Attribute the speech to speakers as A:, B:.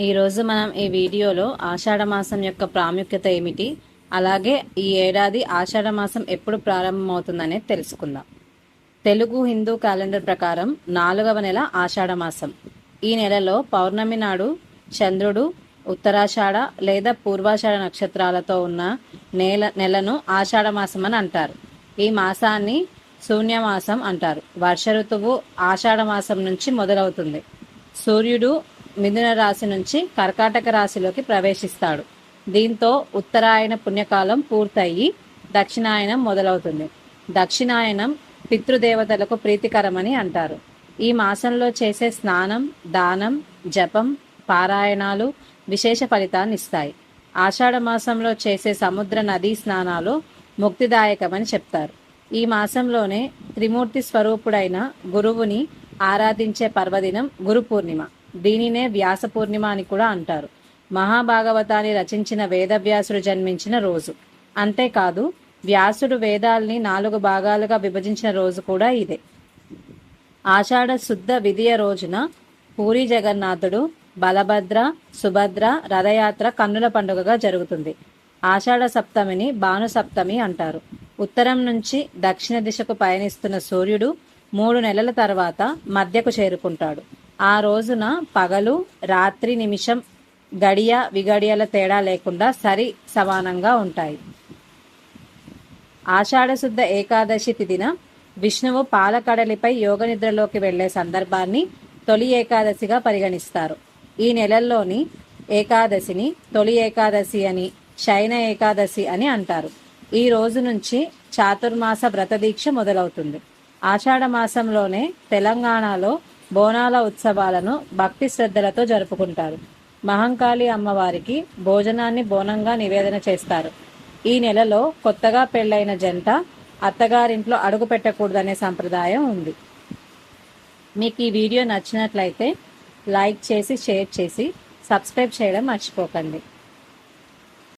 A: ఈరోజు మనం ఈ వీడియోలో ఆషాఢ మాసం యొక్క ప్రాముఖ్యత ఏమిటి? అలాగే ఈ ఏడాది ఆషాఢ మాసం ఎప్పుడు ప్రారంభమవుతుందనేది తెలుసుకుందాం. తెలుగు హిందూ క్యాలెండర్ ప్రకారం నాలుగవ నెల ఆషాఢ మాసం. ఈ నెలలో పౌర్ణమి నాడు చంద్రుడు ఉత్తరాషాఢ లేదా పూర్వాషాఢ నక్షత్రాలతో ఉన్న నేల నెలను ఆషాఢ మాసం అని అంటారు. ఈ మాసాన్ని శూన్యమాసం అంటారు. వర్ష ఋతువు ఆషాఢ మాసం నుంచి మొదలవుతుంది. సూర్యుడు మిథున రాశి నుంచి కర్కాటక రాశిలోకి ప్రవేశిస్తాడు. దీంతో ఉత్తరాయణ పుణ్యకాలం పూర్తయి దక్షిణాయనం మొదలవుతుంది. దక్షిణాయనం పితృదేవతలకు ప్రీతికరమని అంటారు. ఈ మాసంలో చేసే స్నానం దానం జపం పారాయణాలు విశేష ఫలితాన్ని ఇస్తాయి. ఆషాఢ మాసంలో చేసే సముద్ర నదీ స్నానాలు ముక్తిదాయకమని చెప్తారు. ఈ మాసంలోనే త్రిమూర్తి స్వరూపుడైన గురువుని ఆరాధించే పర్వదినం గురు పూర్ణిమ. దీనినే వ్యాస పూర్ణిమ అని కూడా అంటారు. మహాభాగవతాన్ని రచించిన వేదవ్యాసుడు జన్మించిన రోజు. అంతేకాదు వ్యాసుడు వేదాల్ని నాలుగు భాగాలుగా విభజించిన రోజు కూడా ఇదే. ఆషాఢ శుద్ధ విధియ రోజున పూరి జగన్నాథుడు బలభద్ర సుభద్ర రథయాత్ర కన్నుల పండుగగా జరుగుతుంది. ఆషాఢ సప్తమిని భాను సప్తమి అంటారు. ఉత్తరం నుంచి దక్షిణ దిశకు పయనిస్తున్న సూర్యుడు మూడు నెలల తర్వాత మధ్యకు చేరుకుంటాడు. ఆ రోజున పగలు రాత్రి నిమిషం గడియ విగడియల తేడా లేకుండా సరి సమానంగా ఉంటాయి. ఆషాఢశుద్ధ ఏకాదశి తిదిన విష్ణువు పాలకడలిపై యోగ నిద్రలోకి వెళ్ళే సందర్భాన్ని తొలి ఏకాదశిగా పరిగణిస్తారు. ఈ నెలల్లోని ఏకాదశిని తొలి ఏకాదశి అని శయన ఏకాదశి అని అంటారు. ఈ రోజు నుంచి చాతుర్మాస వ్రత దీక్ష మొదలవుతుంది. ఆషాఢ మాసంలోనే తెలంగాణలో బోనాల ఉత్సవాలను భక్తి శ్రద్ధలతో జరుపుకుంటారు. మహంకాళి అమ్మవారికి భోజనాన్ని బోనంగా నివేదన చేస్తారు. ఈ నెలలో కొత్తగా పెళ్ళైన జంట అత్తగారింట్లో అడుగు పెట్టకూడదనే సంప్రదాయం ఉంది. మీకు ఈ వీడియో నచ్చినట్లయితే లైక్ చేసి షేర్ చేసి సబ్స్క్రైబ్ చేయడం మర్చిపోకండి.